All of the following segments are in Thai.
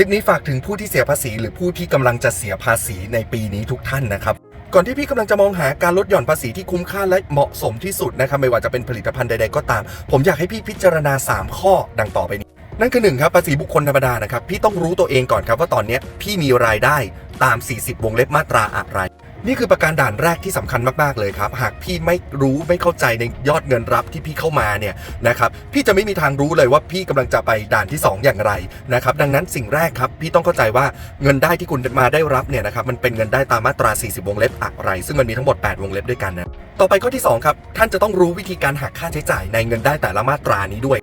ลิปนี้ฝากถึงผู้ที่เสียภาษี หรือผู้ที่กำลังจะเสียภาษีในปีนี้ทุกท่านนะครับ ก่อนที่พี่กำลังจะมองหาการลดหย่อนภาษีที่คุ้มค่าและเหมาะสมที่สุดนะครับไม่ว่าจะเป็นผลิตภัณฑ์ใดๆก็ตาม ผมอยากให้พี่พิจารณา 3 ข้อดังต่อไปนี้ นั่นคือหนึ่งครับภาษีบุคคลธรรมดานะครับพี่ต้องรู้ตัวเองก่อนครับว่าตอนนี้พี่มีรายได้ตาม 40 วงเล็บมาตราอะไร นี่คือประการด่านแรกที่สำคัญมากๆเลยครับ หากพี่ไม่รู้ไม่เข้าใจในยอดเงินรับที่พี่เข้ามาเนี่ยนะครับพี่จะไม่มีทางรู้เลยว่าพี่กำลังจะไปด่านที่ 2 อย่างไรนะครับดังนั้นสิ่งแรกครับพี่ต้องเข้าใจว่าเงินได้ที่คุณมาได้รับเนี่ยนะครับมันเป็นเงินได้ตามมาตรา 40 วงเล็บอะไร ซึ่งมันมีทั้งหมด 8 วงเล็บด้วยกันนะต่อไปข้อที่สองครับท่านจะต้องรู้วิธีการหักค่าใช้จ่ายในเงินได้แต่ละมาตรานี้ด้วย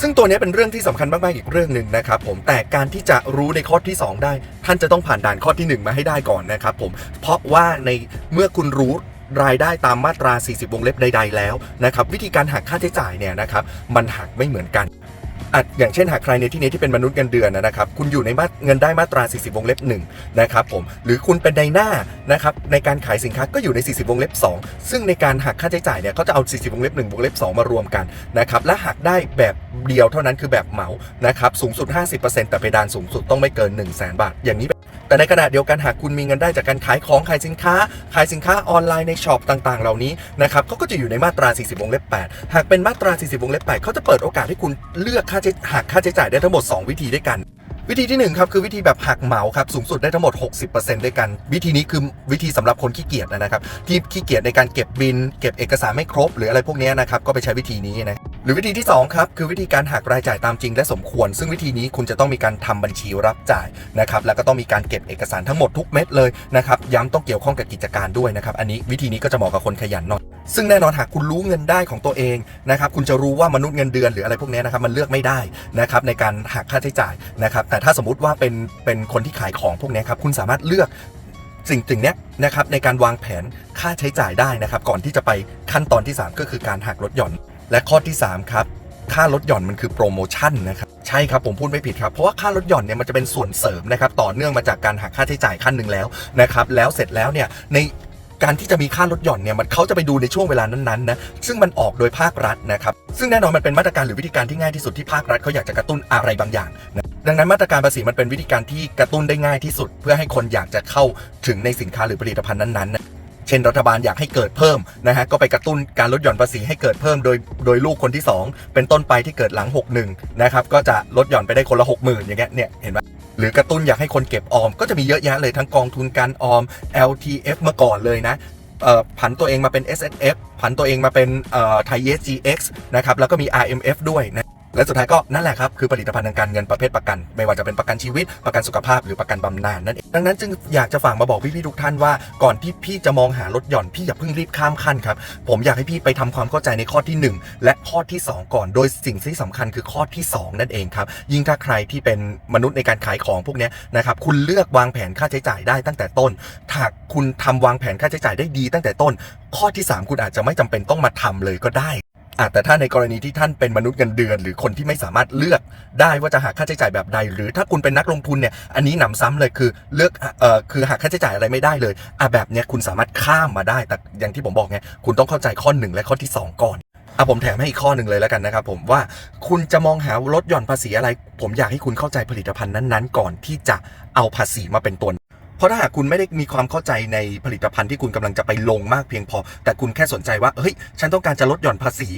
ซึ่งตัวนี้เป็นเรื่องที่สำคัญมาก ๆ อีกเรื่องหนึ่งนะครับผมแต่การที่จะรู้ในข้อที่ 2 ได้ ท่านจะต้องผ่านด่านข้อที่ 1 มาให้ได้ก่อนนะครับผมเพราะว่าในเมื่อคุณรู้รายได้ตามมาตรา 40 วงเล็บใด ๆ แล้วนะครับวิธีการหักค่าใช้จ่ายเนี่ยนะครับมันหักไม่เหมือนกัน อะอย่างเช่นหากใครในที่นี้ที่เป็นมนุษย์เงินเดือนนะครับ คุณอยู่ในมาเงินได้มาตรา 40 วงเล็บ1นะครับผม หรือคุณเป็นในหน้านะครับในการขายสินค้าก็อยู่ใน 40 วงเล็บ 2 ซึ่งในการหักค่าใช้จ่ายเนี่ยเขาจะเอา 40 วงเล็บ1วงเล็บ 2 มารวมกันนะครับ และหักได้แบบเดียวเท่านั้นคือแบบเหมานะครับ สูงสุด 50%แต่เพดานสูงสุดต้องไม่เกิน 1 0 0 0 0แบาท อย่างนี้ แต่ในขณะเดียวกันหากคุณมีเงินได้จากการขายของขายสินค้า ขายสินค้าออนไลน์ในช็อปต่างๆ เหล่านี้นะครับเขาก็จะอยู่ในมาตรา 40 วงเล็บ 8 หากเป็นมาตรา 40 วงเล็บ 8 เขาจะเปิดโอกาสให้คุณเลือกค่าใช้หักค่าใช้จ่ายได้ทั้งหมด 2 วิธีด้วยกันวิธีที่1ครับคือวิธีแบบหักเหมาครับสูงสุดได้ทั้งหมด 60%ด้วยกัน วิธีนี้คือวิธีสำหรับคนขี้เกียจนะครับที่ขี้เกียจในการเก็บบิน เก็บเอกสารไม่ครบ หรืออะไรพวกนี้นะครับก็ไปใช้วิธีนี้นะ รือวิธีที่สองครับ คือวิธีการหักรายจ่ายตามจริงและสมควร ซึ่งวิธีนี้คุณจะต้องมีการทำบัญชีรับจ่ายนะครับแล้วก็ต้องมีการเก็บเอกสารทั้งหมดทุกเม็ดเลยนะครับย้ำต้องเกี่ยวข้องกับกิจการด้วยนะครับอันนี้วิธีนี้ก็จะเหมาะกับคนขยันหน่อยซึ่งแน่นอนหากคุณรู้เงินได้ของตัวเองนะครับคุณจะรู้ว่ามนุษย์เงินเดือนหรืออะไรพวกนี้นะครับมันเลือกไม่ได้นะครับในการหักค่าใช้จ่ายนะครับแต่ถ้าสมมติว่าเป็นเป็นคนที่ขายของพวกนี้ครับคุณสามารถเลือกสิ่งสิ่งเนี้ยนะครับในการวางแผนค่าใช้จ่ายได้นะครับก่อนที่จะไปขั้นตอนที่ 3 ก็คือการหักลดหย่อน และข้อที่ 3 ครับ ค่าลดหย่อนมันคือโปรโมชั่นนะครับใช่ครับผมพูดไม่ผิดครับ เพราะว่าค่าลดหย่อนเนี่ยมันจะเป็นส่วนเสริมนะครับต่อเนื่องมาจากการหักค่าใช้จ่ายขั้นหนึ่งแล้วนะครับแล้วเสร็จแล้วเนี่ยในการที่จะมีค่าลดหย่อนเนี่ยมันเขาจะไปดูในช่วงเวลานั้นๆนะซึ่งมันออกโดยภาครัฐนะครับซึ่งแน่นอนมันเป็นมาตรการหรือวิธีการที่ง่ายที่สุดที่ภาครัฐเขาอยากจะกระตุ้นอะไรบางอย่างนะดังนั้นมาตรการภาษีมันเป็นวิธีการที่กระตุ้นได้ง่ายที่สุด เพื่อให้คนอยากจะเข้าถึงในสินค้าหรือผลิตภัณฑ์นั้นๆนะ เช่นรัฐบาลอยากให้เกิดเพิ่มนะฮะก็ไปกระตุ้นการลดหย่อนภาษีให้เกิดเพิ่มโดยโดยลูกคนที่ 2 เป็นต้นไปที่เกิดหลัง 61นะครับก็จะลดหย่อนไปได้คนละ 60,000 อย่างเงี้ยเนี่ยเห็นไหมหรือกระตุ้นอยากให้คนเก็บออม ก็จะมีเยอะแยะเลยทั้งกองทุนการออม LTF เมื่อก่อนเลยนะผันตัวเองมาเป็น S S F ผันตัวเองมาเป็นเอ่อไทย SGX นะครับแล้วก็มี RMF ด้วยนะ และสุดท้ายก็นั่นแหละครับคือผลิตภัณฑ์ทางการเงินประเภทประกัน ไม่ว่าจะเป็นประกันชีวิตประกันสุขภาพหรือประกันบำนาญนั่นเองดังนั้นจึงอยากจะฝากมาบอกพี่ๆทุกท่านว่าก่อนที่พี่จะมองหาลดหย่อนพี่อย่าเพิ่งรีบข้ามขั้นครับผมอยากให้พี่ไปทำความเข้าใจในข้อที่ 1 และข้อที่ 2 ก่อน โดยสิ่งที่สำคัญคือข้อที่ 2 นั่นเองครับยิ่งถ้าใครที่เป็นมนุษย์ในการขายของพวกนี้นะครับคุณเลือกวางแผนค่าใช้จ่ายได้ตั้งแต่ต้นถ้าคุณทำวางแผนค่าใช้จ่ายได้ดีตั้งแต่ต้น ข้อที่ 3 คุณอาจจะไม่จำเป็นต้องมาทำเลยก็ได้ อะแต่ถ้าในกรณีที่ท่านเป็นมนุษย์เงินเดือน หรือคนที่ไม่สามารถเลือกได้ว่าจะหักค่าใช้จ่ายแบบใด หรือถ้าคุณเป็นนักลงทุนเนี่ยอันนี้หนำซ้ำเลยคือเลือกเอ่อคือหักค่าใช้จ่ายอะไรไม่ได้เลยอะแบบเนี้ยคุณสามารถข้ามมาได้ แต่อย่างที่ผมบอกไงคุณต้องเข้าใจข้อหนึ่งและข้อที่สองก่อนอะผมแถมให้อีกข้อหนึ่งเลยแล้วกันนะครับผมว่าคุณจะมองหาลดหย่อนภาษีอะไร ผมอยากให้คุณเข้าใจผลิตภัณฑ์นั้นๆ ก่อนที่จะเอาภาษีมาเป็นตัว เพราะถ้าหากคุณไม่ได้มีความเข้าใจในผลิตภัณฑ์ที่คุณกำลังจะไปลงมากเพียงพอ แต่คุณแค่สนใจว่าเฮ้ยฉันต้องการจะลดหย่อนภาษี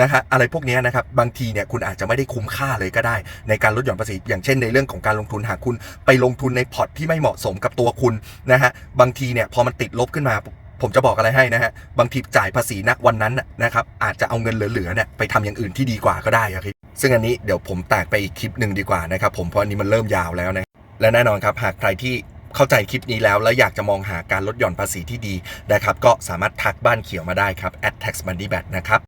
นะฮะอะไรพวกนี้นะครับบางทีเนี่ยคุณอาจจะไม่ได้คุ้มค่าเลยก็ได้ ในการลดหย่อนภาษี อย่างเช่นในเรื่องของการลงทุนหากคุณไปลงทุนในพอร์ตที่ไม่เหมาะสมกับตัวคุณนะฮะบางทีเนี่ยพอมันติดลบขึ้นมาผมจะบอกอะไรให้นะฮะ บางทีจ่ายภาษีณวันนั้นนะครับ อาจจะเอาเงินเหลือๆเนี่ยไปทำอย่างอื่นที่ดีกว่าก็ได้ครับ ซึ่งอันนี้เดี๋ยวผมแตกไปอีกคลิปหนึ่งดีกว่านะครับผม เพราะอันนี้มันเริ่มยาวแล้วนะ และแน่นอนครับ หากใครที่ เข้าใจคลิปนี้แล้ว และอยากจะมองหาการลดหย่อนภาษีที่ดีนะครับก็สามารถทักบ้านเขียวมาได้ครับ at tax money bat นะครับ